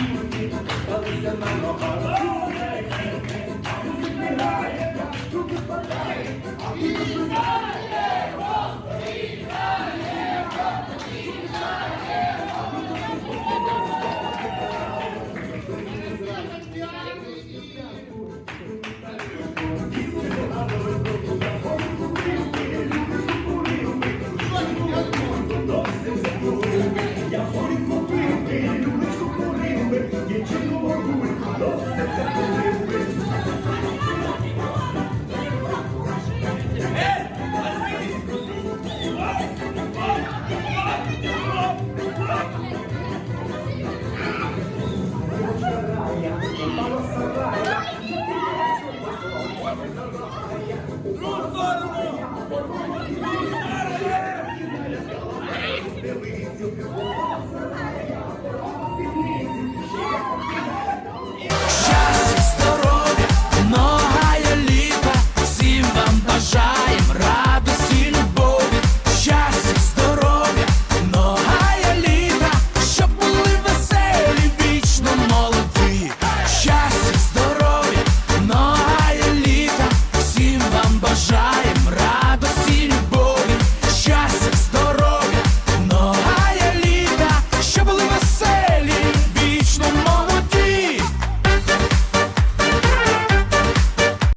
you would be the of my. Другу сторону! Другу сторону!